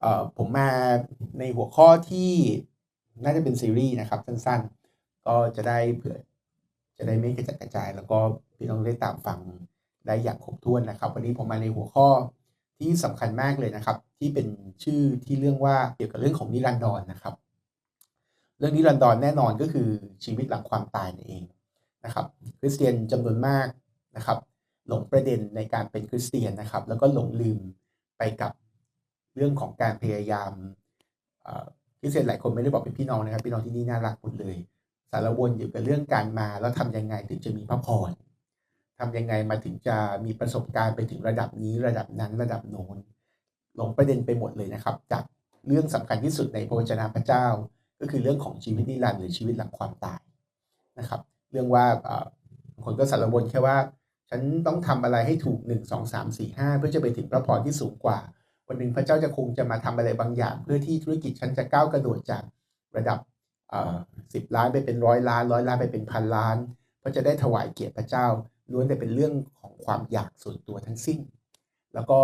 เอ่อผมมาในหัวข้อที่น่าจะเป็นซีรีส์นะครับสั้นๆ ก็จะได้เผื่อจะได้ไม่กระจัดกระจาย แล้วก็พี่น้องได้ตามฟังได้อย่างครบถ้วนนะครับ วันนี้ผมมาในหัวข้อที่สำคัญมากเลยนะครับ ที่เป็นชื่อที่เรื่องว่าเกี่ยวกับเรื่องของนิรันดรนนะครับ เรื่องนิรันดรแน่นอนก็คือชีวิตหลังความตายนั่นเองนะครับ คริสเตียนจำนวนมากนะครับ หลงประเด็นในการเป็นคริสเตียนนะครับ แล้วก็หลงลืมไปกับ เรื่องของการพยายามเอ่อคริเตียนหลายคนไม่ได้บอกเป็นพี่น้องนะครับ พี่น้องที่นี่น่ารักหมดเลย สารวนอยู่กับเรื่องการมาแล้วทำยังไงถึงจะมีพระพรทำยังไงมาถึงจะมีประสบการณ์ไปถึงระดับนี้ระดับนั้นระดับโน้นลงประเด็นไปหมดเลยนะครับ จากเรื่องสำคัญที่สุดในพระวจนะพระเจ้า ก็คือเรื่องของชีวิตนิรันดร์หรือชีวิตหลังความตายนะครับ เรื่องว่าบางคนก็สารวนแค่ว่า ฉันต้องทำอะไรให้ถูก1 2 3 4 5เพื่อจะไปถึงพระพรที่สูงกว่า วันหนึ่งพระเจ้าจะคงจะมาทำอะไรบางอย่าง เพื่อที่ธุรกิจฉันจะก้าวกระโดดจากระดับสิบล้านไปเป็นร้อยล้านร้อยล้านไปเป็นพันล้าน เพราะจะได้ถวายเกียรติพระเจ้าล้วนแต่เป็นเรื่องของความอยากส่วนตัวทั้งสิ้น แล้วก็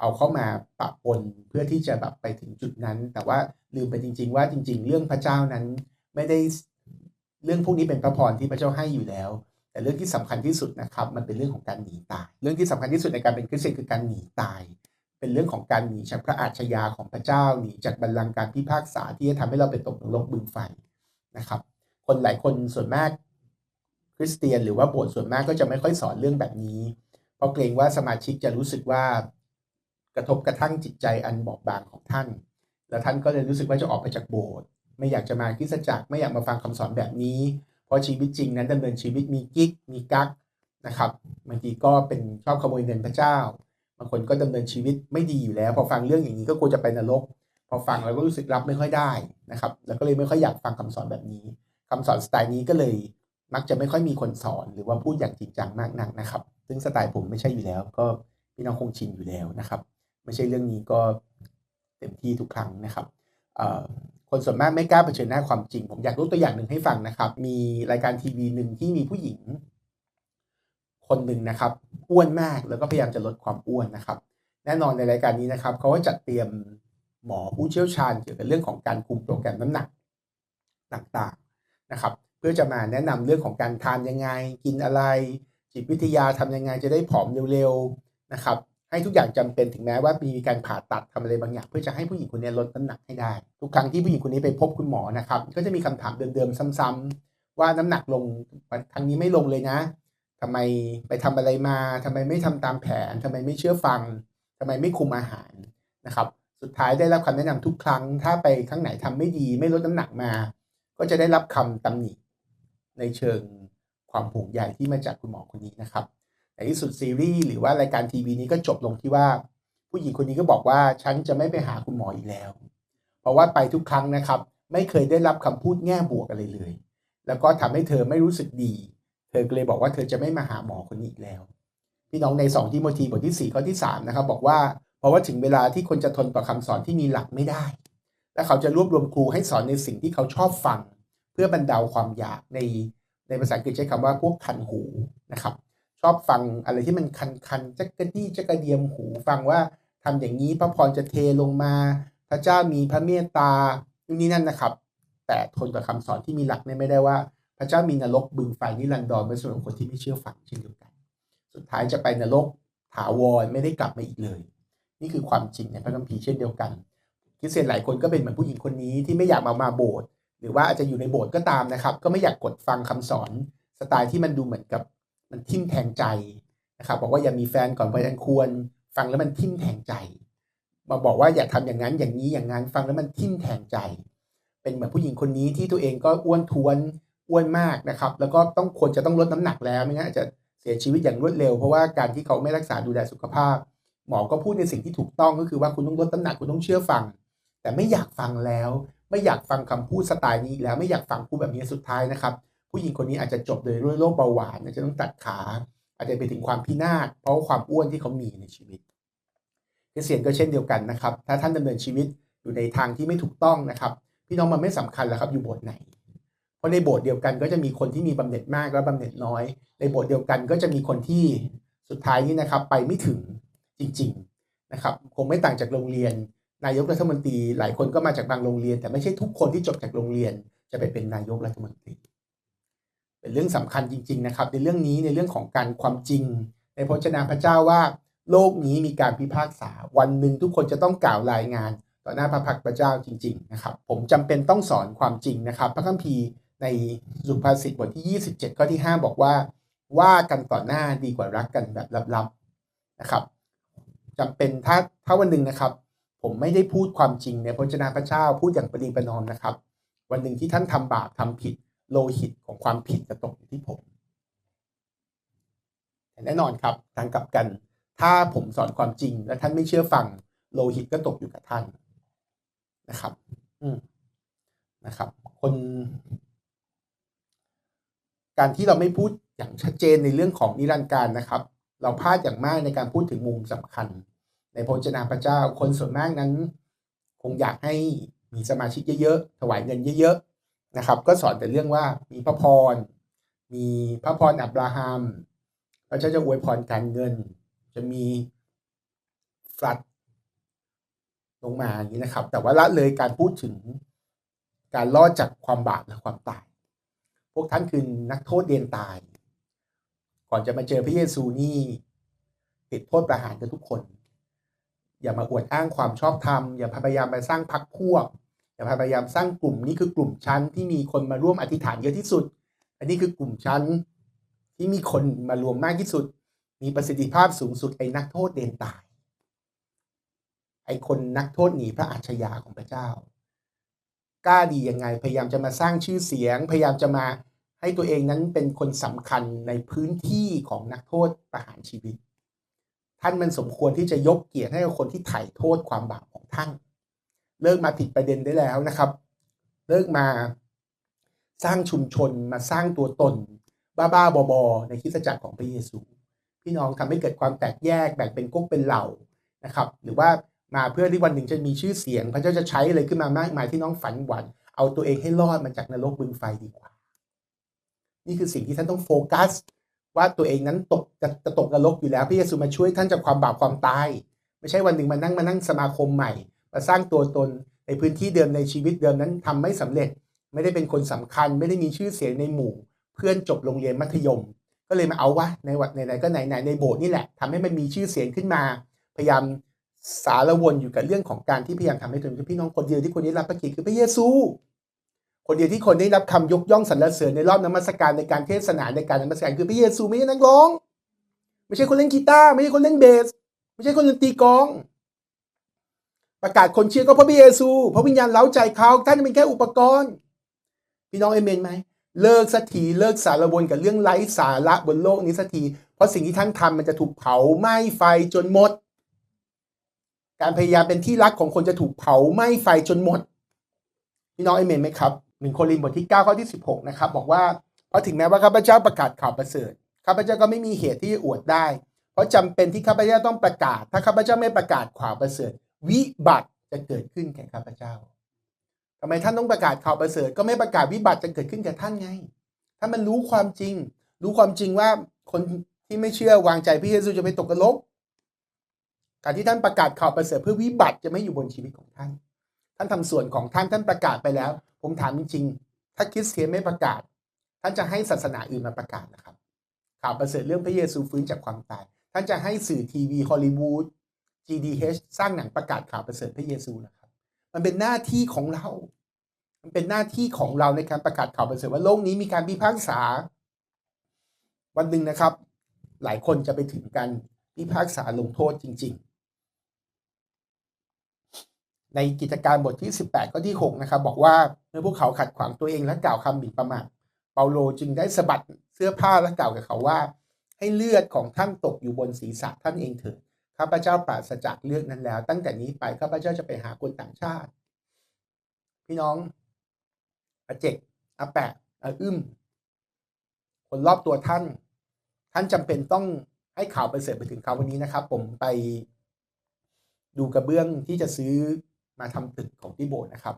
เอาเข้ามาปะปนเพื่อที่จะแบบไปถึงจุดนั้น แต่ว่าลืมไปจริง ๆ ว่าจริง ๆ เรื่องพระเจ้านั้นไม่ได้เรื่องพวกนี้เป็นพระพรที่พระเจ้าให้อยู่แล้ว แต่เรื่องที่สำคัญที่สุดนะครับ มันเป็นเรื่องของการหนีตาย เรื่องที่สำคัญที่สุดในการเป็นคริสเตียนคือการหนีตาย เป็นเรื่องของการหนีจากพระอาชญาของพระเจ้าหนีจากบัลลังก์การพิพากษาที่จะทำให้เราไปตกนรกบึงไฟนะครับ คนหลายคนส่วนมากคริสเตียนหรือว่าโบสถ์ส่วนมากก็จะไม่ค่อยสอนเรื่องแบบนี้ เพราะเกรงว่าสมาชิกจะรู้สึกว่ากระทบกระทั่งจิตใจอันบอบบางของท่าน แล้วท่านก็เลยรู้สึกว่าจะออกไปจากโบสถ์ไม่อยากจะมาคริสจักรไม่อยากมาฟังคำสอนแบบนี้ เพราะชีวิตจริงนั้นดำเนินชีวิตมีกิ๊กมีกักนะครับบางทีก็เป็นชอบขโมยเงินพระเจ้าางคนก็ดำเนินชีวิตไม่ดีอยู่แล้ว พอฟังเรื่องอย่างนี้ก็กลัวจะไปนรก พอฟังแล้วก็รู้สึกรับไม่ค่อยได้นะครับ แล้วก็เลยไม่ค่อยอยากฟังคำสอนแบบนี้คำสอนสไตล์นี้ก็เลยมักจะไม่ค่อยมีคนสอนหรือว่าพูดอย่างจริงจังมากนักนะครับ ซึ่งสไตล์ผมไม่ใช่อยู่แล้ว ก็พี่น้องคงชินอยู่แล้วนะครับ ไม่ใช่เรื่องนี้ก็เต็มที่ทุกครั้งนะครับคนส่วนมากไม่กล้าเผชิญหน้าความจริง ผมอยากยกตัวอย่างหนึ่งให้ฟังนะครับ มีรายการทีวีหนึ่งที่มีผู้หญิง คนหนึ่งนะครับอ้วนมากแล้วก็พยายามจะลดความอ้วนนะครับ แน่นอนในรายการนี้นะครับเขาก็จัดเตรียมหมอผู้เชี่ยวชาญเกี่ยวกับเรื่องของการคุมโปรแกรมน้ำหนักต่างๆนะครับ เพื่อจะมาแนะนำเรื่องของการทานยังไง กินอะไร จิตวิทยาทำยังไงจะได้ผอมเร็วๆนะครับ ให้ทุกอย่างจำเป็นถึงแม้ว่ามีการผ่าตัดทำอะไรบางอย่าง เพื่อจะให้ผู้หญิงคนนี้ลดน้ำหนักให้ได้ ทุกครั้งที่ผู้หญิงคนนี้ไปพบคุณหมอนะครับ ก็จะมีคำถามเดิมๆซ้ำๆว่าน้ำหนักลงครั้งนี้ไม่ลงเลยนะ ทำไมไปทำอะไรมาทำไมไม่ทำตามแผนทำไมไม่เชื่อฟังทำไมไม่คุมอาหารนะครับ สุดท้ายได้รับคำแนะนำทุกครั้ง ถ้าไปครั้งไหนทำไม่ดีไม่ลดน้ำหนักมา ก็จะได้รับคำตำหนิในเชิงความห่วงใยที่มาจากคุณหมอคนนี้นะครับในที่สุดซีรีส์หรือว่ารายการทีวีนี้ก็จบลงที่ว่า ผู้หญิงคนนี้ก็บอกว่าฉันจะไม่ไปหาคุณหมออีกแล้ว เพราะว่าไปทุกครั้งนะครับ ไม่เคยได้รับคำพูดแง่บวกอะไรเลย แล้วก็ทำให้เธอไม่รู้สึกดี เธอเลยบอกว่าเธอจะไม่มาหาหมอคนนี้อีกแล้ว พี่น้องใน2ที่โมทีบทที่ 4 ข้อที่3นะครับบอกว่าเพราะว่าถึงเวลาที่คนจะทนต่อคำสอนที่มีหลักไม่ได้ และเขาจะรวบรวมครูให้สอนในสิ่งที่เขาชอบฟัง เพื่อบรรเทาความอยากในในภาษาอังกฤษใช้คำว่าพวกคันหูนะครับชอบฟังอะไรที่มันคันคันจักกระดี้จักกระเดียมหูฟังว่าทำอย่างนี้พระพรจะเทลงมา พระเจ้ามีพระเมตตานู่นนี่นั่นนะครับ แต่ทนต่อคำสอนที่มีหลักเนี่ยไม่ได้ว่า ระเจ้ามีนรกบึงไฟนิรันดรไว้สำหรับคนที่ไม่เชื่อฟังเช่นเดียวกัน สุดท้ายจะไปนรกถาวรไม่ได้กลับมาอีกเลย นี่คือความจริงในพระคัมภีร์เช่นเดียวกันคริสเตียนหลายคนก็เป็นเหมือนผู้หญิงคนนี้ที่ไม่อยากมามาโบสถ์หรือว่าอาจจะอยู่ในโบสถ์ก็ตามนะครับ ก็ไม่อยากกดฟังคำสอนสไตล์ที่มันดูเหมือนกับมันทิ่มแทงใจนะครับบอกว่าอย่ามีแฟนก่อนวัยอันควร ฟังแล้วมันทิ่มแทงใจมาบอกว่าอย่าทำอย่างนั้นอย่างนี้อย่างนั้นฟังแล้วมันทิ่มแทงใจ เป็นเหมือนผู้หญิงคนนี้ที่ตัวเองก็อ้วนท้วน อ้วนมากนะครับ แล้วก็ต้องควรจะต้องลดน้ำหนักแล้วไม่งั้นอาจจะเสียชีวิตอย่างรวดเร็วเพราะว่าการที่เขาไม่รักษาดูแลสุขภาพ หมอก็พูดในสิ่งที่ถูกต้องก็คือว่าคุณต้องลดน้ำหนักคุณต้องเชื่อฟัง แต่ไม่อยากฟังแล้ว ไม่อยากฟังคำพูดสไตล์นี้แล้วไม่อยากฟังพูดแบบนี้สุดท้ายนะครับ ผู้หญิงคนนี้อาจจะจบโดยด้วยโรคเบาหวานอาจจะต้องตัดขา อาจจะไปถึงความพินาศเพราะความอ้วนที่เขามีในชีวิตคริสเตียนก็เช่นเดียวกันนะครับ ถ้าท่านดำเนินชีวิตอยู่ในทางที่ไม่ถูกต้องนะครับ พี่น้องมันไม่สำคัญแล้วครับอยู่บสถ์ไหน ราะในโบสถ์เดียวกันก็จะมีคนที่มีบำเหน็จมากและบำเหน็จน้อย ในโบสถ์เดียวกันก็จะมีคนที่สุดท้ายนี้นะครับไปไม่ถึงจริงๆนะครับคงไม่ต่างจากโรงเรียน นายกรัฐมนตรี หลายคนก็มาจากบางโรงเรียน แต่ไม่ใช่ทุกคนที่จบจากโรงเรียน จะไปเป็นนายกรัฐมนตรี เป็นเรื่องสำคัญจริง ๆนะครับ ในเรื่องนี้ในเรื่องของการความจริง ในพระเจ้าพระเจ้าว่า โลกนี้มีการพิพากษา วันหนึ่งทุกคนจะต้องกล่าวรายงานต่อหน้าพระพักตร์พระเจ้าจริง ๆ นะครับ ผมจำเป็นต้องสอนความจริงนะครับ พระคัมภีร์ ในสุภาษิตบทที่ 27 ข้อที่ 5 บอกว่า ว่ากันต่อหน้าดีกว่ารักกันแบบลับๆนะครับจำเป็นถ้าถ้าวันหนึ่งนะครับ ผมไม่ได้พูดความจริงในพระเจ้าพระเจ้าพูดอย่างประนีประนอมนะครับ วันหนึ่งที่ท่านทำบาปทำผิดโลหิตของความผิดจะตกอยู่ที่ผมแต่แน่นอนครับทางกลับกัน ถ้าผมสอนความจริง และท่านไม่เชื่อฟังโลหิตก็ตกอยู่กับท่านนะครับ อืมนะครับ คน การที่เราไม่พูดอย่างชัดเจนในเรื่องของนิรันดร์การนะครับ เราพลาดอย่างมากในการพูดถึงมุมสำคัญ ในพระเจ้าพระเจ้าคนส่วนมากนั้น คงอยากให้มีสมาชิกเยอะๆถวายเงินเยอะๆนะครับ ก็สอนแต่เรื่องว่ามีพระพร มีพระพรอับราฮัมพระเจ้าจะอวยพรการเงิน จะมีฟลัดลงมาอย่างนี้นะครับ แต่ว่าละเลยการพูดถึงการรอดจากความบาปและความตาย พวกท่านคือนักโทษเดนตาย ก่อนจะมาเจอพระเยซูนี่ติดโทษประหารกันทุกคน อย่ามาอวดอ้างความชอบธรรม อย่าพยายามไปสร้างพรรคพวก อย่าพยายามสร้างกลุ่มนี้คือกลุ่มชั้นที่มีคนมาร่วมอธิษฐานเยอะที่สุด อันนี้คือกลุ่มชั้นที่มีคนมารวมมากที่สุด มีประสิทธิภาพสูงสุดไอ้นักโทษเดนตาย ไอ้คนนักโทษหนีพระอาชญาของพระเจ้า กล้าดียังไง พยายามจะมาสร้างชื่อเสียง พยายามจะมาให้ตัวเองนั้นเป็นคนสำคัญในพื้นที่ของนักโทษประหารชีวิต ท่านมันสมควรที่จะยกเกียรติให้กับคนที่ไถ่โทษความบาปของท่าน เลิกมาผิดประเด็นได้แล้วนะครับ เลิกมาสร้างชุมชนมาสร้างตัวตน บ้าๆบอๆในคริสตจักรของพระเยซู พี่น้องทำให้เกิดความแตกแยกแบ่งเป็นก๊กเป็นเหล่านะครับ หรือว่า มาเพื่อที่วันหนึ่งจะมีชื่อเสียง พระเจ้าจะใช้อะไรขึ้นมามากมายที่น้องฝันหวันเอาตัวเองให้รอดมาจากนรกบึงไฟดีกว่า นี่คือสิ่งที่ท่านต้องโฟกัส ว่าตัวเองนั้นตกจะจะตกนรกอยู่แล้วพระเยซูมาช่วยท่านจากความบาปความตาย ไม่ใช่วันหนึ่งมานั่งมานั่งสมาคมใหม่ มาสร้างตัวตนในพื้นที่เดิมในชีวิตเดิมนั้นทำไม่สำเร็จ ไม่ได้เป็นคนสำคัญ ไม่ได้มีชื่อเสียงในหมู่ เพื่อนจบโรงเรียนมัธยม ก็เลยมาเอาวะในวัดไหนๆก็ไหนๆในโบสถ์นี่แหละทำให้มันมีชื่อเสียงขึ้นมา พยายาม สารวนอยู่กับเรื่องของการที่พยายามทำให้ตัวเองพี่น้องคนเดียวที่คนได้รับพระเกียรติคือพระเยซู คนเดียวที่คนได้รับคำยกย่องสรรเสริญในรอบนมัสการในการเทศนาในการนมัสการคือพระเยซูไม่ใช่นักร้อง ไม่ใช่คนเล่นกีตาร์ไม่ใช่คนเล่นเบส ไม่ใช่คนดนตรีกลอง ประกาศคนเชื่อก็เพราะพระเยซูพระวิญญาณเล้าใจเขาท่านเป็นแค่อุปกรณ์ พี่น้องเอเมนไหมเลิกสักทีเลิกสารวนกับเรื่องไร้สาระบนโลกนี้สักทีเพราะสิ่งที่ท่านทำมันจะถูกเผาไหม้ไฟจนหมด การพยายามเป็นที่รักของคนจะถูกเผาไหม้ไฟจนหมดพี่น้องเอเมนไหมครับหนึ่งโครินธ์บทที่9ข้อที่ 16 นะครับ บอกว่าเพราะถึงแม้ว่าข้าพเจ้าประกาศข่าวประเสริฐข้าพเจ้าก็ไม่มีเหตุที่จะอวดได้ เพราะจำเป็นที่ข้าพเจ้าต้องประกาศ ถ้าข้าพเจ้าไม่ประกาศข่าวประเสริฐ วิบัติจะเกิดขึ้นแก่ข้าพเจ้าทำไมท่านต้องประกาศข่าวประเสริฐก็ไม่ประกาศวิบัติจะเกิดขึ้นแก่ท่านไง ถ้ามันรู้ความจริง รู้ความจริงว่าคนที่ไม่เชื่อวางใจพระเยซูจะไปตกนรก การที่ท่านประกาศข่าวประเสริฐเพื่อวิบัติจะไม่อยู่บนชีวิตของท่าน ท่านทำส่วนของท่านท่านประกาศไปแล้ว ผมถามจริงๆ ถ้าคริสเตียนไม่ประกาศ ท่านจะให้ศาสนาอื่นมาประกาศนะครับ ข่าวประเสริฐเรื่องพระเยซูฟื้นจากความตาย ท่านจะให้สื่อทีวีฮอลลีวูด GDH สร้างหนังประกาศข่าวประเสริฐพระเยซูนะครับ มันเป็นหน้าที่ของเรา มันเป็นหน้าที่ของเราในการประกาศข่าวประเสริฐว่าโลกนี้มีการพิพากษา วันหนึ่งนะครับ หลายคนจะไปถึงกันพิพากษาลงโทษจริง ๆ ในกิจการบทที่ 18 ก็ที่ 6 นะครับ บอกว่าเมื่อพวกเขาขัดขวางตัวเองและกล่าวคำหมิ่นประมาทเปาโลจึงได้สะบัดเสื้อผ้าและกล่าวกับเขาว่า ให้เลือดของท่านตกอยู่บนศีรษะท่านเองเถิดข้าพเจ้าปราศจากเลือดนั้นแล้ว ตั้งแต่นี้ไปข้าพเจ้าจะไปหาคนต่างชาติ พี่น้องอาเจกอาแปะอาอึ้มคนรอบตัวท่าน ท่านจำเป็นต้องให้ข่าวไปเสริฐไปถึงเขาวันนี้นะครับ ผมไปดูกระเบื้องที่จะซื้อ มาทำตึกของที่โบสถ์นะครับ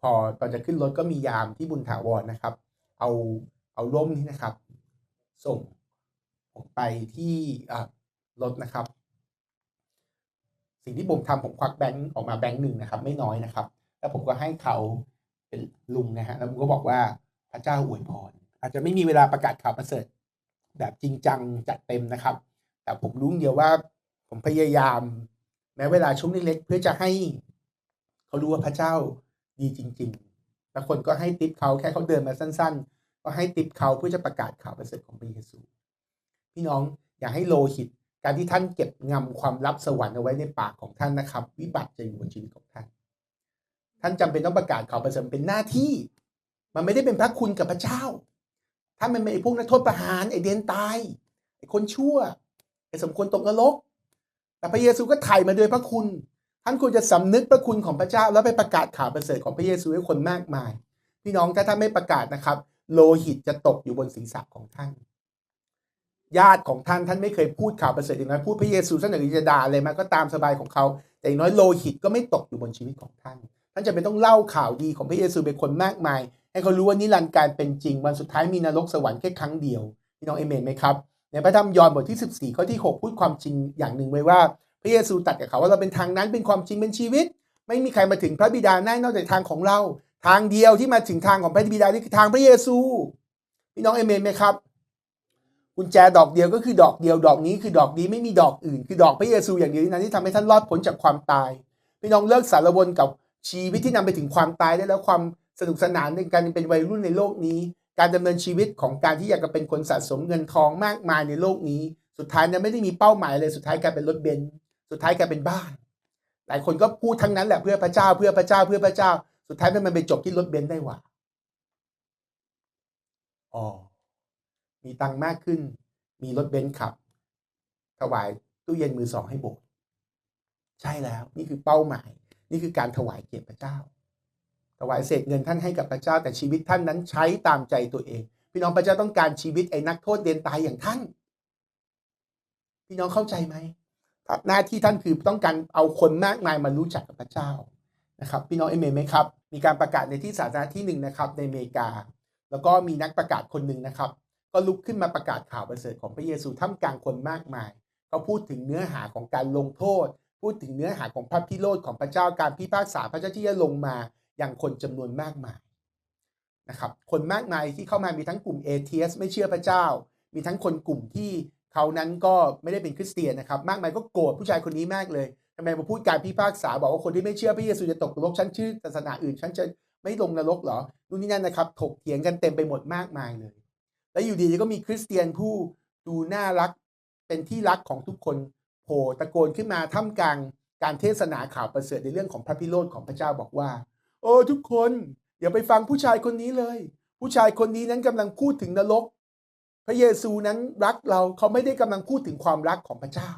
พอตอนจะขึ้นรถก็มียามที่บุญถาวรนะครับ เอาเอาร่มนี่นะครับ ส่งผมไปที่รถนะครับ สิ่งที่ผมทำผมควักแบงค์ออกมาแบงค์หนึ่งนะครับ ไม่น้อยนะครับ แล้วผมก็ให้เขาเป็นลุงนะฮะแล้วผมก็บอกว่าพระเจ้าอวยพรอาจจะไม่มีเวลาประกาศข่าวประเสริฐแบบจริงจังจัดเต็มนะครับ แต่ผมรู้เดียวว่าผมพยายามแม้เวลาช่วงเล็กๆเพื่อจะให้ เขารู้ว่าพระเจ้าดีจริงๆแล้วคนก็ให้ติปเขาแค่เขาเดินมาสั้น ๆ ก็ให้ติปเขาเพื่อจะประกาศข่าวประเสริฐของพระเยซู พี่น้องอย่าให้โลหิต การที่ท่านเก็บงำความลับสวรรค์เอาไว้ในปากของท่านนะครับ วิบัติจะอยู่บนชีวิตของท่าน ท่านจำเป็นต้องประกาศข่าวประเสริฐเป็นหน้าที่ มันไม่ได้เป็นพระคุณกับพระเจ้า ถ้ามันเป็นไอ้พวกนักโทษประหารไอ้เดนตายไอ้คนชั่วไอ้สมควรตกนรกแต่พระเยซูก็ไถ่มาโดยพระคุณ ท่านควรจะสำนึกพระคุณของพระเจ้า แล้วไปประกาศข่าวประเสริฐของพระเยซูให้คนมากมาย พี่น้องถ้าท่านไม่ประกาศนะครับ โลหิตจะตกอยู่บนศีรษะของท่าน ญาติของท่านท่านไม่เคยพูดข่าวประเสริฐอย่างนั้นพูดพระเยซูท่านหนึ่งจะด่าอะไรมาก็ตามสบายของเขา แต่อย่างน้อยโลหิตก็ไม่ตกอยู่บนชีวิตของท่าน ท่านจะเป็นต้องเล่าข่าวดีของพระเยซูเป็นคนมากมาย ให้เขารู้ว่านิรันดร์การเป็นจริง วันสุดท้ายมีนรกสวรรค์แค่ครั้งเดียวพี่น้องเอเมนไหมครับในพระธรรมยอห์นบทที่ 14ข้อที่ 6 พูดความจริงอย่างหนึ่งไว้ว่า ระเยซูตัดกับเขาว่าเราเป็นทางนั้นเป็นความจริงเป็นชีวิต ไม่มีใครมาถึงพระบิดาได้นอกจากทางของเรา ทางเดียวที่มาถึงทางของพระบิดานี่คือทางพระเยซูพี่น้องเอเมนไหมครับกุญแจดอกเดียวก็คือดอกเดียวดอกนี้คือดอกนี้ไม่มีดอกอื่น คือดอกพระเยซูอย่างเดียวนั้นที่ทำให้ท่านรอดพ้นจากความตายพี่น้องเลิกสารวนกับชีวิตที่นำไปถึงความตายได้แล้วความสนุกสนานในการเป็นวัยรุ่นในโลกนี้ การดำเนินชีวิตของการที่อยากจะเป็นคนสะสมเงินทองมากมายในโลกนี้ สุดท้ายเนี่ยไม่ได้มีเป้าหมายเลยสุดท้ายกลายเป็นรถเบนซ์ สุดท้ายกลายเป็นบ้าน หลายคนก็พูดทั้งนั้นแหละเพื่อพระเจ้าเพื่อพระเจ้าเพื่อพระเจ้า สุดท้ายมันไปจบที่รถเบนซ์ได้หว่าอ๋อมีตังค์มากขึ้น มีรถเบนซ์ขับ ถวายตู้เย็นมือสองให้โบสถ์ใช่แล้ว นี่คือเป้าหมาย นี่คือการถวายเกียรติพระเจ้า ถวายเศษเงินท่านให้กับพระเจ้า แต่ชีวิตท่านนั้นใช้ตามใจตัวเอง พี่น้องพระเจ้าต้องการชีวิตไอ้นักโทษเดนตายอย่างท่าน พี่น้องเข้าใจไหม หน้าที่ท่านคือต้องการเอาคนมากมายมารู้จักกับพระเจ้านะครับพี่น้องเอเมนไหมครับ มีการประกาศในที่สาธารณะที่หนึ่งนะครับในอเมริกา แล้วก็มีนักประกาศคนหนึ่งนะครับ ก็ลุกขึ้นมาประกาศข่าวประเสริฐของพระเยซูท่ามกลางคนมากมายเขาพูดถึงเนื้อหาของการลงโทษ พูดถึงเนื้อหาของพระพิโรธของพระเจ้าการพิพากษาพระเจ้าที่จะลงมาอย่างคนจำนวนมากมายนะครับคนมากมายที่เข้ามามีทั้งกลุ่มเอเทียสไม่เชื่อพระเจ้า มีทั้งคนกลุ่มที่ เขานั้นก็ไม่ได้เป็นคริสเตียนนะครับ มากมายก็โกรธผู้ชายคนนี้มากเลยทำไมมาพูดการพิพากษาบอกว่าคนที่ไม่เชื่อพระเยซูจะตกนรกฉันชื่อศาสนาอื่นฉันจะไม่ลงนรกเหรอนู่นนี่นั่นนะครับถกเถียงกันเต็มไปหมดมากมายเลย แล้วอยู่ดีๆก็มีคริสเตียนผู้ดูน่ารักเป็นที่รักของทุกคนโผล่ตะโกนขึ้นมาท่ามกลางการเทศนาข่าวประเสริฐในเรื่องของพระพิโรธของพระเจ้าบอกว่า โอ้ทุกคนอย่าไปฟังผู้ชายคนนี้เลย ผู้ชายคนนี้นั้นกำลังพูดถึงนรก พระเยซูนั้นรักเราเขาไม่ได้กำลังพูดถึงความรักของพระเจ้า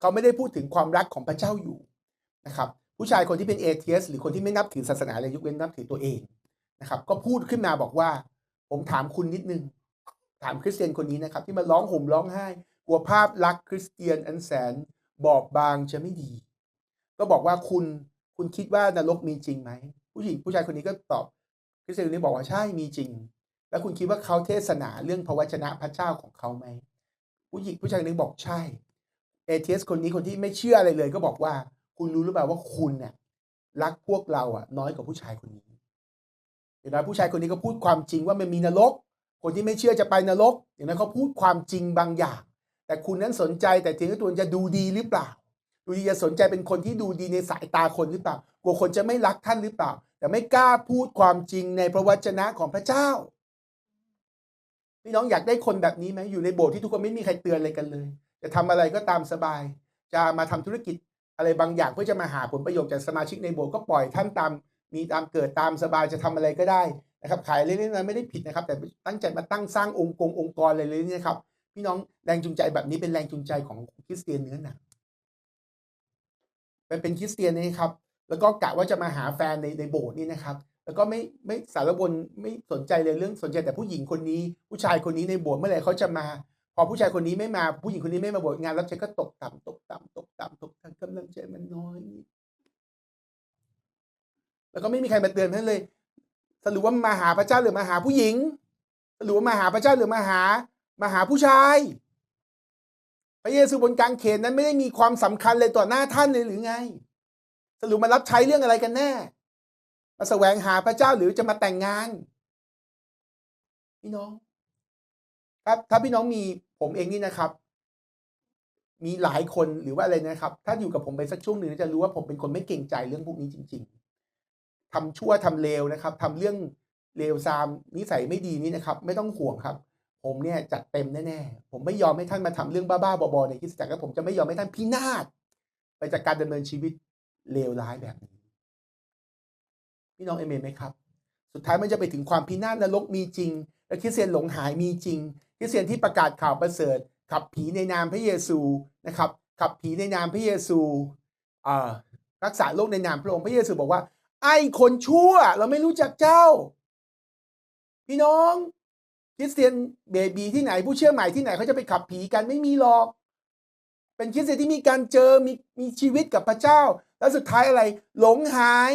เขาไม่ได้พูดถึงความรักของพระเจ้าอยู่นะครับ ผู้ชายคนที่เป็นเอเทียสหรือคนที่ไม่นับถือศาสนาเลยยกเว้นนับถือตัวเองนะครับ ก็พูดขึ้นมาบอกว่า ผมถามคุณนิดนึง ถามคริสเตียนคนนี้นะครับ ที่มาร้องห่มร้องไห้ กลัวภาพลักษณ์คริสเตียนอันแสนบอบบางจะไม่ดี ก็บอกว่าคุณคุณคิดว่านรกมีจริงไหมผู้หญิงผู้ชายคนนี้ก็ตอบคริสเตียนคนนี้บอกว่าใช่มีจริง แล้วคุณคิดว่าเขาเทศนาเรื่องพระวจนะพระเจ้าของเขาไหมผู้หญิงผู้ชายคนนี้บอกใช่เอเทสคนนี้คนที่ไม่เชื่ออะไรเลย ก็บอกว่า คุณรู้หรือเปล่าว่าคุณเนี่ยรักพวกเราอะ น้อยกว่าผู้ชายคนนี้เห็นไหมผู้ชายคนนี้ก็พูดความจริงว่ามันมีนรก คนที่ไม่เชื่อจะไปนรก อย่างนั้นเขาพูดความจริงบางอย่าง แต่คุณนั้นสนใจแต่ถึงตัวจะดูดีหรือเปล่า ดูดีจะสนใจเป็นคนที่ดูดีในสายตาคนหรือเปล่ากลัวคนจะไม่รักท่านหรือเปล่า แต่ไม่กล้าพูดความจริงในพระวจนะของพระเจ้า พี่น้องอยากได้คนแบบนี้ไหมอยู่ในโบสถ์ที่ทุกคนไม่มีใครเตือนอะไรกันเลย จะทำอะไรก็ตามสบาย จะมาทำธุรกิจอะไรบางอย่างเพื่อจะมาหาผลประโยชน์จากสมาชิกในโบสถ์ก็ปล่อยท่านตามมีตามเกิดตามสบายจะทำอะไรก็ได้นะครับ ขายเล่นๆนั้นไม่ได้ผิดนะครับ แต่ตั้งใจมาตั้งสร้างองค์กงองค์กรอะไรเลยนี่นะครับ พี่น้องแรงจูงใจแบบนี้เป็นแรงจูงใจของคริสเตียนเนื้อหนังเป็นคริสเตียนนะครับ แล้วก็กะว่าจะมาหาแฟนในในโบสถ์นี่นะครับ แล้วก็ไม่ไม่สารวนไม่สนใจเลยเรื่องสนใจแต่ผู้หญิงคนนี้ ผู้ชายคนนี้ในโบสถ์เมื่อไหร่เขาจะมา พอผู้ชายคนนี้ไม่มาผู้หญิงคนนี้ไม่มาโบสถ์งานรับใช้ก็ตกต่ำตกต่ำตกต่ำตกต่ำกำลังใจมันน้อย แล้วก็ไม่มีใครมาเตือนท่านเลยสรุปว่ามาหาพระเจ้าหรือมาหาผู้หญิงสรุปว่ามาหาพระเจ้าหรือมาหามาหาผู้ชาย พระเยซูบนกางเขนนั้นไม่ได้มีความสำคัญเลยต่อหน้าท่านเลยหรือไง สรุปมารับใช้เรื่องอะไรกันแน่ มาแสวงหาพระเจ้าหรือจะมาแต่งงาน พี่น้อง ครับถ้าพี่น้องมีผมเองนี่นะครับ มีหลายคนหรือว่าอะไรนะครับ ถ้าอยู่กับผมไปสักช่วงหนึ่งจะรู้ว่าผมเป็นคนไม่เก่งใจเรื่องพวกนี้จริง ๆทำชั่วทำเลวนะครับทำเรื่องเลวซามนิสัยไม่ดีนี่นะครับ ไม่ต้องห่วงครับ ผมเนี่ยจัดเต็มแน่ๆผมไม่ยอมให้ท่านมาทำเรื่องบ้าๆบอๆในคริสตจักรและผมจะไม่ยอมให้ท่านพินาศไปจากการดำเนินชีวิตเลวร้ายแบบนี้ พี่น้องเอเมนไหมครับ สุดท้ายมันจะไปถึงความพินาศนรกมีจริง และคริสเตียนหลงหายมีจริงคริสเตียนที่ประกาศข่าวประเสริฐ ขับผีในนามพระเยซูนะครับ ขับผีในนามพระเยซูรักษาโรคในนามพระองค์พระเยซูบอกว่า ไอ้คนชั่ว เราไม่รู้จักเจ้า พี่น้องคริสเตียนเบบีที่ไหนผู้เชื่อใหม่ที่ไหนเขาจะไปขับผีกันไม่มีหรอก เป็นคริสเตียนที่มีการเจอมีมีชีวิตกับพระเจ้า แล้วสุดท้ายอะไร หลงหาย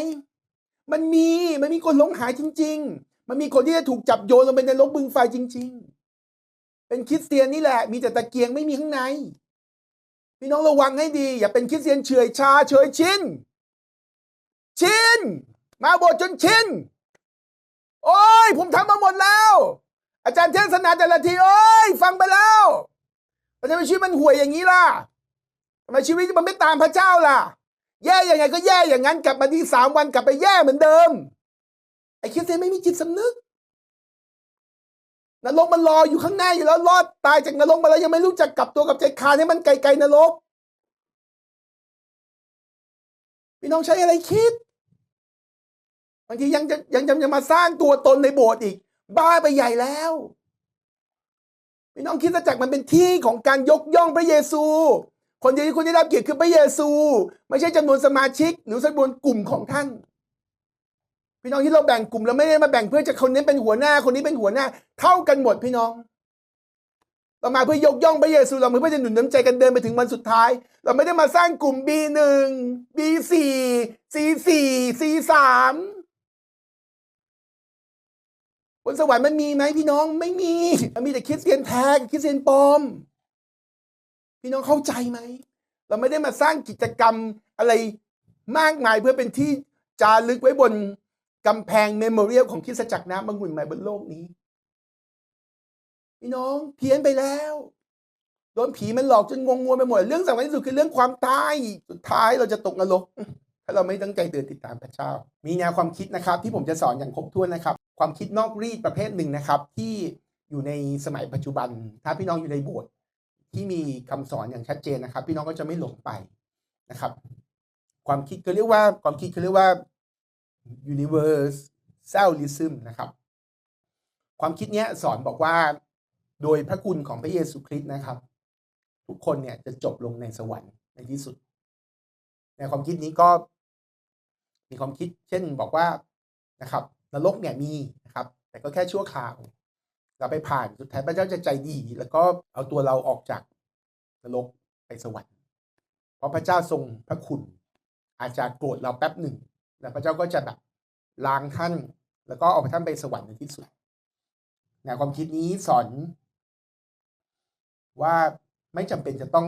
มันมี มันมีคนหลงหายจริง ๆ มันมีคนที่จะถูกจับโยนลงไปในลกบึงไฟจริง ๆ เป็นคริสเตียนนี่แหละ มีแต่ตะเกียงไม่มีข้างใน พี่น้องระวังให้ดี อย่าเป็นคริสเตียนเฉยชาเฉยชิน ชิน มาโบสถ์จนชิน โอ้ย ผมทำมาหมดแล้ว อาจารย์เทศนาแต่ละทีโอ้ย ฟังไปแล้วทำไมชีวิตมันห่วยอย่างนี้ล่ะทำไมชีวิตมันไม่ตามพระเจ้าล่ะ แย่ยังไงก็แย่อย่างนั้นกลับมาที่สามวันกลับไปแย่เหมือนเดิม ไอ้คริสเตียนไม่มีจิตสำนึกนรกมันรออยู่ข้างหน้าอยู่แล้วรอดตายจากนรกมาแล้วยังไม่รู้จักกลับตัวกับใจคานให้มันไกลๆนรกพี่น้องใช้อะไรคิดบางทียังจะยังจะยังมาสร้างตัวตนในโบสถ์อีก บ้าไปใหญ่แล้วพี่น้องคิดจักรมันเป็นที่ของการยกย่องพระเยซู คนเดียวที่คุณได้รับเกียรติคือพระเยซู ไม่ใช่จำนวนสมาชิก หรือจำนวนกลุ่มของท่าน พี่น้องที่เราแบ่งกลุ่มเราไม่ได้มาแบ่งเพื่อจะคนนี้เป็นหัวหน้า คนนี้เป็นหัวหน้า เท่ากันหมดพี่น้อง เรามาเพื่อยกย่องพระเยซู เรามาเพื่อจะหนุนน้ำใจกันเดินไปถึงวันสุดท้าย เราไม่ได้มาสร้างกลุ่ม B1 B4 C4 C3 บนสวรรค์มันมีไหมพี่น้องไม่มี มันมีแต่คริสเตียนแท้กับคริสเตียนปลอม พี่น้องเข้าใจไหม เราไม่ได้มาสร้างกิจกรรมอะไรมากมายเพื่อเป็นที่จารึกไว้บนกำแพงเมมโมเรียลของคริสตจักรน้ำบางหุ่นใหม่บนโลกนี้ พี่น้องเพี้ยนไปแล้วโดนผีมันหลอกจนงงงวยไปหมด เรื่องสำคัญที่สุดคือเรื่องความตายสุดท้ายเราจะตกนรก ถ้าเราไม่ตั้งใจเดินติดตามพระเจ้า มีแนวความคิดนะครับ ที่ผมจะสอนอย่างครบถ้วนนะครับ ความคิดนอกรีดประเภทหนึ่งนะครับ ที่อยู่ในสมัยปัจจุบัน ถ้าพี่น้องอยู่ในโบสถ์ ที่มีคำสอนอย่างชัดเจนนะครับ พี่น้องก็จะไม่หลงไปนะครับ ความคิดก็เรียกว่าความคิดเขาเรียกว่า universalism นะครับ ความคิดเนี้ยสอนบอกว่าโดยพระคุณของพระเยซูคริสต์นะครับ ทุกคนเนี่ยจะจบลงในสวรรค์ในที่สุด ในความคิดนี้ก็มีความคิดเช่นบอกว่านะครับนรกเนี่ยมีนะครับ แต่ก็แค่ชั่วคราว เราไปผ่านสุดท้ายพระเจ้าจะใจดี แล้วก็เอาตัวเราออกจากนรกไปสวรรค์ เพราะพระเจ้าทรงพระคุณ อาจจะโกรธเราแป๊บหนึ่ง แล้วพระเจ้าก็จะแบบล้างท่าน แล้วก็เอาท่านไปสวรรค์ในที่สุดแนวความคิดนี้สอน ว่าไม่จำเป็นจะต้อง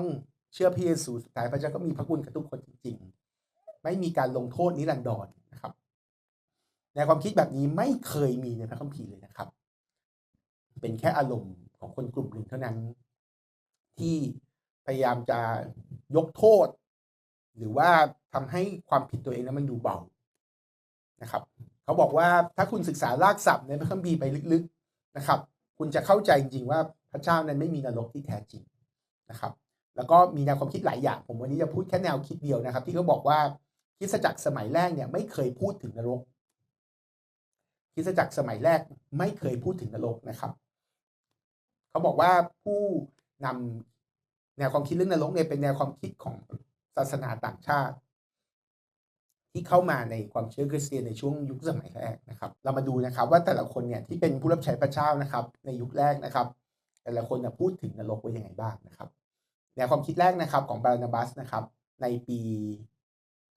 เชื่อพระเยซูสุดท้ายพระเจ้าก็มีพระคุณกับทุกคนจริง ๆ ไม่มีการลงโทษนิรันดรนะครับแนวความคิดแบบนี้ไม่เคยมีในพระคัมภีร์เลยนะครับ เป็นแค่อารมณ์ของคนกลุ่มหนึ่งเท่านั้น ที่พยายามจะยกโทษ หรือว่าทำให้ความผิดตัวเองนั้นมันดูเบานะครับ เขาบอกว่าถ้าคุณศึกษารากศัพท์ในพระคัมภีร์ไปลึกๆนะครับ คุณจะเข้าใจจริงๆว่าพระเจ้านั้นไม่มีนรกที่แท้จริงนะครับ แล้วก็มีแนวความคิดหลายอย่าง ผมวันนี้จะพูดแค่แนวคิดเดียวนะครับ ที่เขาบอกว่าคริสตจักรสมัยแรกเนี่ยไม่เคยพูดถึงนรก คริสตจักรสมัยแรกไม่เคยพูดถึงนรกนะครับ เขาบอกว่าผู้นำแนวความคิดเรื่องนรกเนี่ยเป็นแนวความคิดของศาสนาต่างชาติ ที่เข้ามาในความเชื่อคริสเตียนในช่วงยุคสมัยแรกนะครับ เรามาดูนะครับว่าแต่ละคนเนี่ยที่เป็นผู้รับใช้พระเจ้านะครับ ในยุคแรกนะครับ แต่ละคนนะพูดถึงนรกว่ายังไงบ้างนะครับ แนวความคิดแรกนะครับของบานาบัสนะครับ ในปี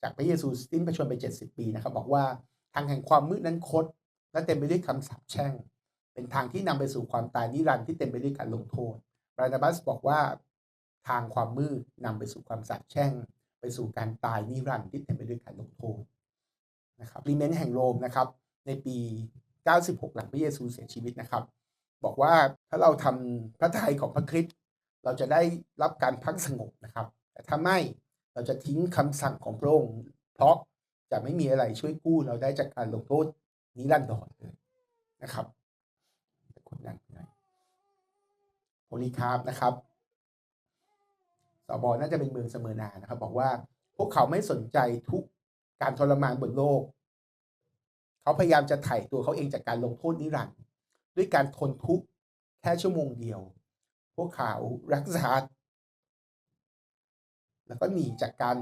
จากพระเยซูสิ้นพระชนม์ไป 70 ปีนะครับ บอกว่าทางแห่งความมืดนั้นคด และเต็มไปด้วยคำสาปแช่ง เป็นทางที่นำไปสู่ความตายนิรันดร์ที่เต็มไปด้วยการลงโทษบานาบัสบอกว่าทางความมืดนำไปสู่ความสาปแช่ง ไปสู่การตายนิรันดร์ที่เต็มไปด้วยการลงโทษนะครับรีเมนแห่งโรมนะครับ ในปี 96 หลังพระเยซูเสียชีวิตนะครับ บอกว่าถ้าเราทำพระทัยของพระคริสต์เราจะได้รับการพักสงบนะครับ แต่ถ้าไม่เราจะทิ้งคำสั่งของพระองค์เพราะจะไม่มีอะไรช่วยกู้เราได้จากการลงโทษ นิรันดรเลยนะครับคนนั้นโพลีคาร์บนะครับสบน่าจะเป็นเมืองเสมอนานะครับ บอกว่าพวกเขาไม่สนใจทุกการทรมานบนโลก เขาพยายามจะไถ่ตัวเขาเองจากการลงโทษนิรันดร์ด้วยการทนทุกข์แค่ชั่วโมงเดียว พวกเขารักษาแล้วก็หนีจากการ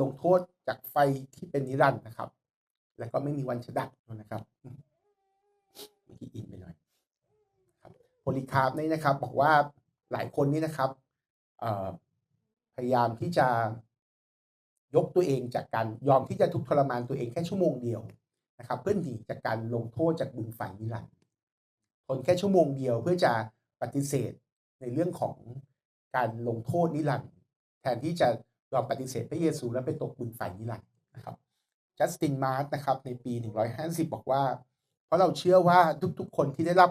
ลงโทษจากไฟที่เป็นนิรันดร์นะครับ แล้วก็ไม่มีวันจะดับนะครับเมื่อกี้อินไปหน่อยครับโพลิคาร์บนี่นะครับ บอกว่าหลายคนนี่นะครับพยายามที่จะยกตัวเองจากการยอมที่จะทุกข์ทรมานตัวเองแค่ชั่วโมงเดียวนะครับ เพื่อหนีจากการลงโทษจากบึงไฟนิรันดร์ทนแค่ชั่วโมงเดียวเพื่อจะปฏิเสธในเรื่องของการลงโทษนิรันดร์แทนที่จะยอมปฏิเสธพระเยซูและไปตกบึงไฟนิรันดร์นะครับ จัสตินมาร์ตนะครับในปี 150 บอกว่า เพราะเราเชื่อว่าทุกๆ คนที่ได้รับ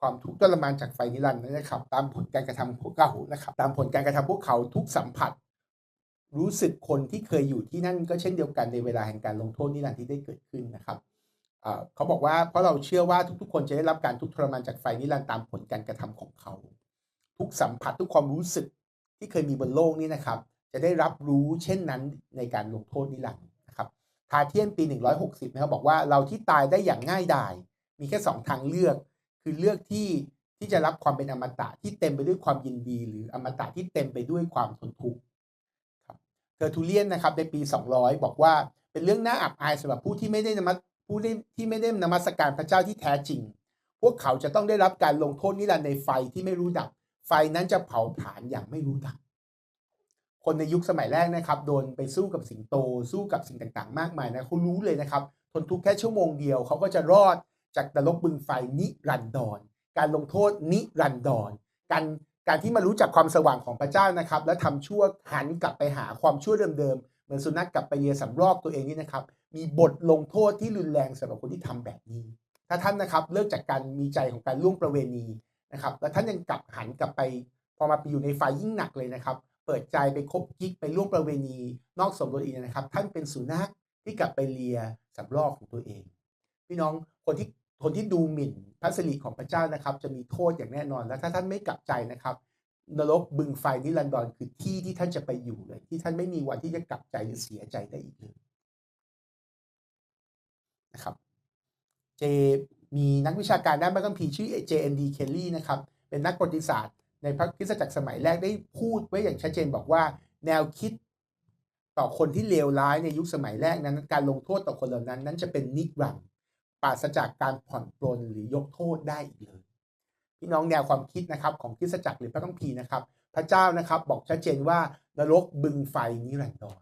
ความทุกข์ทรมานจากไฟนิรันดร์นะครับ ตามผลการกระทำพวกเขานะครับ ตามผลการกระทำพวกเขาทุกสัมผัส รู้สึกคนที่เคยอยู่ที่นั่นก็เช่นเดียวกันในเวลาแห่งการลงโทษนิรันดร์ที่ได้เกิดขึ้นนะครับเขาบอกว่าเพราะเราเชื่อว่าทุกๆ คนจะได้รับการทุกข์ทรมานจากไฟนิรันดร์ตามผลการกระทำของเขา ทุกสัมผัสทุกความรู้สึกที่เคยมีบนโลกนี้นะครับ จะได้รับรู้เช่นนั้นในการลงโทษนิรันดร์ ทาเทียนปี 160นะครับบอกว่าเราที่ตายได้อย่างง่ายดาย มีแค่ 2 ทางเลือก คือเลือกที่ที่จะรับความเป็นอมตะที่เต็มไปด้วยความยินดี หรืออมตะที่เต็มไปด้วยความทนทุกข์ครับเทอร์ทูเลียนนะครับในปี 200 บอกว่าเป็นเรื่องน่าอับอายสำหรับผู้ที่ไม่ได้นมัสผู้ที่ไม่ได้นมัสการพระเจ้าที่แท้จริง พวกเขาจะต้องได้รับการลงโทษนิรันดร์ในไฟที่ไม่รู้ดับ ไฟนั้นจะเผาผลาญอย่างไม่รู้ดับ คนในยุคสมัยแรกนะครับโดนไปสู้กับสิงโต สู้กับสิ่งต่างๆ มากมายนะเขารู้เลยนะครับ ทนทุกข์แค่ชั่วโมงเดียวเขาก็จะรอดจากนรกบึงไฟนิรันดร การลงโทษนิรันดร การการที่มารู้จักความสว่างของพระเจ้านะครับ และทำชั่วหันกลับไปหาความชั่วเดิมๆเหมือนสุนัขกลับไปเลียสำรอกตัวเองนี่นะครับ มีบทลงโทษที่รุนแรงสำหรับคนที่ทำแบบนี้ ถ้าท่านนะครับเลิกจากการมีใจของการล่วงประเวณีนะครับ แล้วท่านยังกลับหันกลับไป พอมาไปอยู่ในไฟยิ่งหนักเลยนะครับ เปิดใจไปคบกิ๊กไปล่วงประเวณี นอกสมรสอีกนะครับ ท่านเป็นสุนัขที่กลับไปเลียสำรอกของตัวเอง พี่น้องคนที่คนที่ดูหมิ่นพระสิริของพระเจ้านะครับ จะมีโทษอย่างแน่นอน และถ้าท่านไม่กลับใจนะครับ นรกบึงไฟนิรันดรคือที่ที่ท่านจะไปอยู่เลย ที่ท่านไม่มีวันที่จะกลับใจหรือเสียใจได้อีกเลยนะครับเจมีนักวิชาการด้านพระคัมภีร์ชื่อ JND Kelly นะครับ เป็นนักประวัติศาสตร์ ในพระคริสตจักรสมัยแรกได้พูดไว้อย่างชัดเจนบอกว่า แนวคิดต่อคนที่เลวร้ายในยุคสมัยแรกนั้น การลงโทษต่อคนเหล่านั้น นั้นจะเป็นนิรันดร์ปราศจากการผ่อนปลนหรือยกโทษได้อีกเลย พี่น้องแนวความคิดนะครับของคริสตจักรหรือพระคัมภีร์นะครับ พระเจ้านะครับบอกชัดเจนว่านรกบึงไฟนิรันดร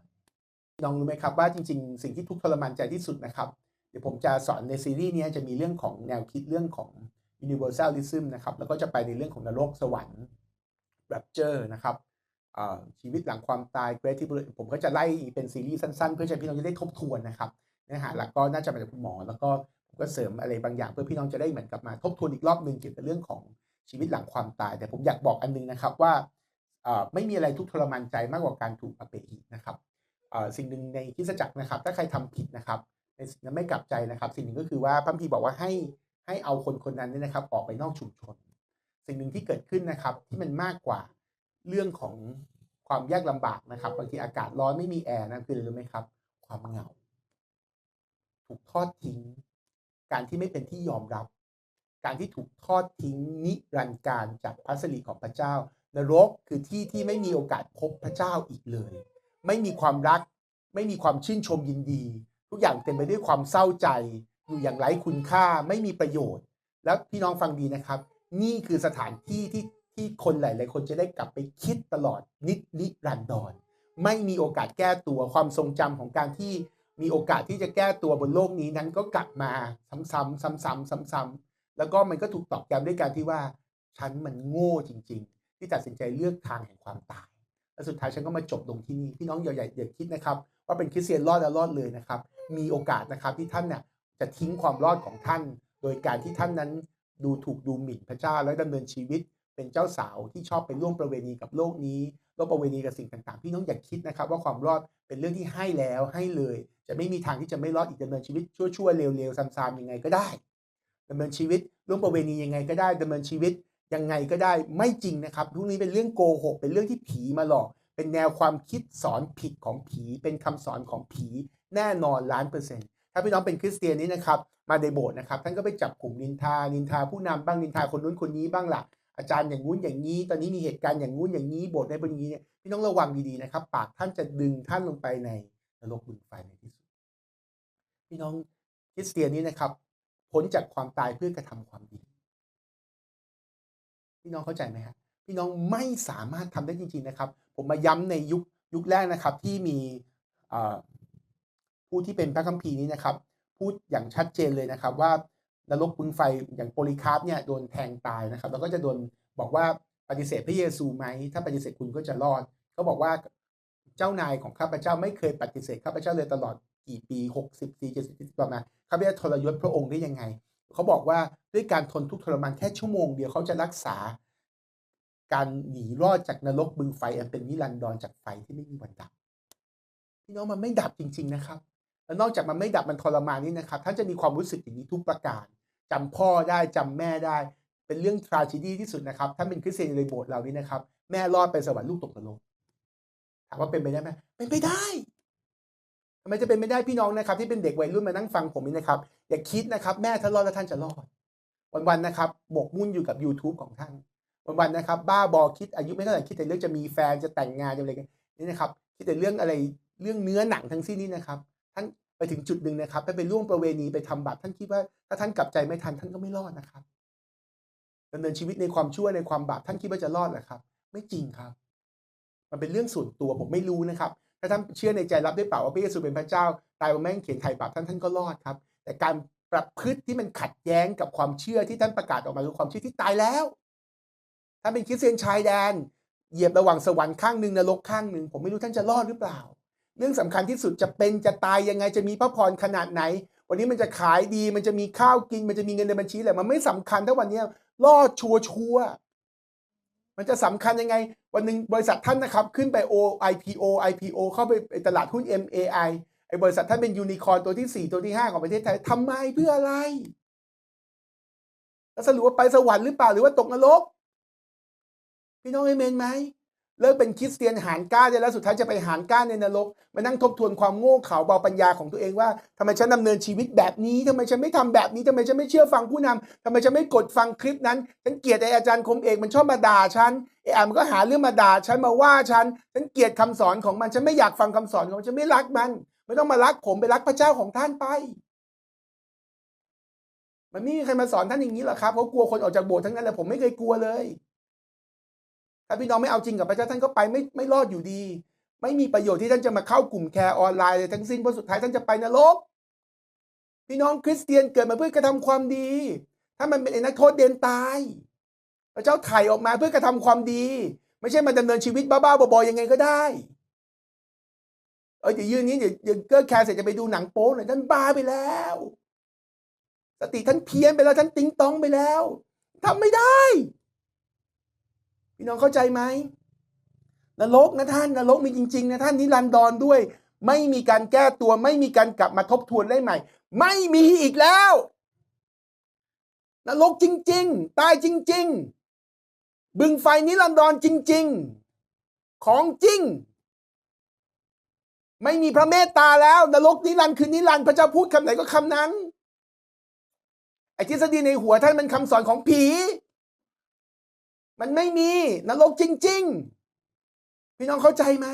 น้องรู้ไหมครับว่าจริง ๆ สิ่งที่ทุกข์ทรมานใจที่สุดนะครับ เดี๋ยวผมจะสอนในซีรีส์นี้จะมีเรื่องของแนวคิดเรื่องของ universalism นะครับแล้วก็จะไปในเรื่องของนรกสวรรค์ rapture นะครับชีวิตหลังความตาย great tribulation ผมก็จะไล่เป็นซีรีส์สั้นๆ เพื่อให้พี่น้องจะได้ทบทวนนะครับเนื้อหาหลักก็น่าจะมาจากคุณหมอ แล้วก็ผมก็เสริมอะไรบางอย่าง เพื่อพี่น้องจะได้เหมือนกับมาทบทวนอีกรอบหนึ่งเกี่ยวกับเรื่องของชีวิตหลังความตาย แต่ผมอยากบอกอันนึงนะครับว่าไม่มีอะไรทุกทรมานใจมากกว่าการถูกอเปหินะครับสิ่งหนึ่งในคริสตจักรนะครับ ถ้าใครทำผิดนะครับในสิ่งนั้นไม่กลับใจนะครับ สิ่งหนึ่งก็คือว่าพระพีบอกว่าให้ ให้เอาคนคนนั้นเนี่ยนะครับออกไปนอกชุมชน สิ่งหนึ่งที่เกิดขึ้นนะครับที่มันมากกว่าเรื่องของความยากลำบากนะครับบางทีอากาศร้อนไม่มีแอร์นั่นคือรู้ไหมครับ ความเหงา ถูกทอดทิ้ง การที่ไม่เป็นที่ยอมรับ การที่ถูกทอดทิ้งนิรันดร์การจากพระสิริของพระเจ้านรกคือที่ที่ไม่มีโอกาสพบพระเจ้าอีกเลย ไม่มีความรัก ไม่มีความชื่นชมยินดี ทุกอย่างเต็มไปด้วยความเศร้าใจ อยู่อย่างไร้คุณค่าไม่มีประโยชน์ แล้วพี่น้องฟังดีนะครับ นี่คือสถานที่ที่ที่คนหลาย ๆ คนจะได้กลับไปคิดตลอดนิดนิรันดรไม่มีโอกาสแก้ตัวความทรงจำของการที่มีโอกาสที่จะแก้ตัวบนโลกนี้นั้นก็กลับมาซ้ำๆซ้ำๆซ้ำๆแล้วก็มันก็ถูกตอกย้ำด้วยการที่ว่าฉันมันโง่จริง ๆ ที่ตัดสินใจเลือกทางแห่งความตายและสุดท้ายฉันก็มาจบลงที่นี่พี่น้องอย่าอย่าอย่าคิดนะครับ ว่าเป็นคริสเตียนรอดแล้วรอดเลยนะครับ มีโอกาสนะครับที่ท่านเนี่ย จะทิ้งความรอดของท่าน โดยการที่ท่านนั้นดูถูกดูหมิ่นพระเจ้าและดำเนินชีวิต เป็นเจ้าสาวที่ชอบไปร่วมประเวณีกับโลกนี้ร่วมประเวณีกับสิ่งต่างๆ พี่น้องอย่าคิดนะครับ ว่าความรอดเป็นเรื่องที่ให้แล้วให้เลย จะไม่มีทางที่จะไม่รอดอีกดำเนินชีวิตชั่วๆเร็วๆซ้ำๆยังไงก็ได้ดำเนินชีวิตร่วมประเวณียังไงก็ได้ดำเนินชีวิตยังไงก็ได้ไม่จริงนะครับทุกนี้เป็นเรื่องโกหกเป็นเรื่องที่ผีมาหลอก เป็นแนวความคิดสอนผิดของผี เป็นคำสอนของผีแน่นอนล้านเปอร์เซ็นต์ ถ้าพี่น้องเป็นคริสเตียนนี้นะครับมาในโบสถ์นะครับท่านก็ไปจับกลุ่มนินทานินทาผู้นำบ้างนินทาคนนู้นคนนี้บ้างล่ะอาจารย์อย่างงู้นอย่างนี้ ตอนนี้มีเหตุการณ์อย่างงู้นอย่างนี้โบสถ์ในเป็นอย่างนี้เนี่ยพี่น้องระวังดีๆนะครับ ปากท่านจะดึงท่านลงไปในนรกบึงไฟในที่สุด พี่น้องคริสเตียนนี้นะครับพ้นจากความตายเพื่อกระทำความดี พี่น้องเข้าใจไหมฮะพี่น้องไม่สามารถทำได้จริง ๆนะครับ ผมมาย้ำในยุคยุคแรกนะครับที่มีอ่อ ผู้ที่เป็นพระคัมภีร์นี้นะครับ พูดอย่างชัดเจนเลยนะครับ ว่านรกพึงไฟอย่างโพลิคาร์ปเนี่ยโดนแทงตายนะครับ แล้วก็จะโดนบอกว่าปฏิเสธพระเยซูไหม ถ้าปฏิเสธคุณก็จะรอด เขาบอกว่าเจ้านายของข้าพเจ้าไม่เคยปฏิเสธข้าพเจ้าเลยตลอดกี่ปีหกสิบปีเจ็ดสิบปีประมาณข้าพเจ้าทรยศพระองค์ได้ยังไง เขาบอกว่าด้วยการทนทุกข์ทรมานแค่ชั่วโมงเดียวเขาจะรักษา การหนีรอดจากนรกบึงไฟอันเป็นนิรันดรจากไฟที่ไม่มีวันดับพี่น้องมันไม่ดับจริง ๆนะครับ แล้วนอกจากมันไม่ดับมันทรมานนี่นะครับท่านจะมีความรู้สึกอย่างนี้ทุกประการจำพ่อได้จำแม่ได้ เป็นเรื่องทราจิดีที่สุดนะครับถ้าเป็นคริสเตียนในโบสถ์เรานี่นะครับ แม่รอดไปสวรรค์ลูกตกนรกถามว่าเป็นไปได้ไหมเป็นไปได้ทำไมจะเป็นไม่ได้พี่น้องนะครับ ที่เป็นเด็กวัยรุ่นมานั่งฟังผมนี่นะครับ อย่าคิดนะครับแม่ท่านรอดแล้วท่านจะรอด วันๆนะครับหมกมุ่นอยู่กับ YouTube ของท่านวันๆนะครับ บ้าบอคิดอายุไม่เท่าไหร่คิดแต่เรื่องจะมีแฟนจะแต่งงานจะอะไรกันนี่นะครับคิดแต่เรื่องอะไรเรื่องเนื้อหนังทั้งสิ้นนี่นะครับ ไปถึงจุดหนึ่งนะครับถ้าไปล่วงประเวณีไปทำบาปท่านคิดว่าถ้าท่านกลับใจไม่ทันท่านก็ไม่รอดนะครับดำเนินชีวิตในความชั่วในความบาปท่านคิดว่าจะรอดเหรอครับ ไม่จริงครับ มันเป็นเรื่องส่วนตัวผมไม่รู้นะครับ ถ้าท่านเชื่อในใจรับด้วยเปล่าว่าพระเยซูเป็นพระเจ้า ตายบนแม่งเขียนไถ่บาปท่านท่านก็รอดครับ แต่การประพฤติที่มันขัดแย้งกับความเชื่อที่ท่านประกาศออกมาคือความเชื่อที่ตายแล้วท่านเป็นคริสเตียนชายแดนเหยียบระหว่างสวรรค์ข้างหนึ่งนรกข้างหนึ่งผมไม่รู้ท่านจะรอดหรือเปล่า เรื่องสำคัญที่สุดจะเป็นจะตายยังไงจะมีพระพรขนาดไหน วันนี้มันจะขายดีมันจะมีข้าวกิน มันจะมีเงินในบัญชีอะไรมันไม่สำคัญถ้าวันนี้รอดชัวชัวร์มันจะสำคัญยังไง วันหนึ่งบริษัทท่านนะครับ ขึ้นไป O IPO IPO เข้าไปตลาดหุ้น MAI ไอ้บริษัทท่านเป็นยูนิคอร์ตัวที่ 4 ตัวที่ 5 ของประเทศไทยทำไมเพื่ออะไร แล้วสรุปว่าไปสวรรค์หรือเปล่าหรือว่าตกนรกพี่น้องเอเมนไหม เลิกเป็นคริสเตียนหารก้าได้แล้วสุดท้ายจะไปหารก้าในนรกมานั่งทบทวนความโง่เขลาเบาปัญญาของตัวเองว่าทำไมฉันดำเนินชีวิตแบบนี้ทำไมฉันไม่ทำแบบนี้ทำไมฉันไม่เชื่อฟังผู้นำทำไมฉันไม่กดฟังคลิปนั้นฉันเกลียดไอ้อาจารย์คมเอกมันชอบมาด่าฉันไอ้อ่านมันก็หาเรื่องมาด่าฉันมาว่าฉันฉันเกลียดคำสอนของมันฉันไม่อยากฟังคำสอนของมันฉันไม่รักมัน ไม่ต้องมารักผมไปรักพระเจ้าของท่านไปมันไม่มีใครมาสอนท่านอย่างนี้หรอกครับเพราะกลัวคนออกจากโบสถ์ทั้งนั้นแหละผมไม่เคยกลัวเลย ถ้าพี่น้องไม่เอาจริงกับพระเจ้าท่านก็ไปไม่ไม่รอดอยู่ดี ไม่มีประโยชน์ที่ท่านจะมาเข้ากลุ่มแคร์ออนไลน์เลยทั้งสิ้นเพราะสุดท้ายท่านจะไปนรกพี่น้องคริสเตียนเกิดมาเพื่อกระทำความดี ถ้ามันเป็นไอ้นักโทษเดนตายพระเจ้าไถ่ออกมาเพื่อกระทำความดี ไม่ใช่มาดำเนินชีวิตบ้าๆบอๆยังไงก็ได้เออเดี๋ยวยืนนี้เดี๋ยวเดี๋ยวเกิดแคร์เสร็จจะไปดูหนังโป๊หน่อยท่านบ้าไปแล้วสติท่านเพี้ยนไปแล้วท่านติ้งตองไปแล้วทำไม่ได้ พี่น้องเข้าใจไหมนรกนะท่านนรกมีจริง ๆ นะท่านนิรันดรด้วย ไม่มีการแก้ตัว ไม่มีการกลับมาทบทวนได้ใหม่ ไม่มีอีกแล้วนรกจริง ๆ ตายจริง ๆ บึงไฟนิรันดรจริง ๆ ของจริง ไม่มีพระเมตตาแล้วนรกนิรันดร์คือนิรันดร์พระเจ้าพูดคำไหนก็คำนั้นไอ้ทฤษฎีในหัวท่านมันคำสอนของผี มันไม่มีนรกจริง ๆ พี่น้องเข้าใจไหม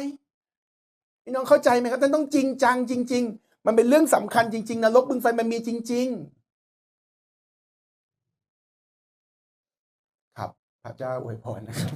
พี่น้องเข้าใจไหมครับท่านต้องจริงจังจริง ๆ มันเป็นเรื่องสำคัญจริง ๆนรกบึงไฟมันมีจริง ๆ ครับพระเจ้าอวยพรนะครับ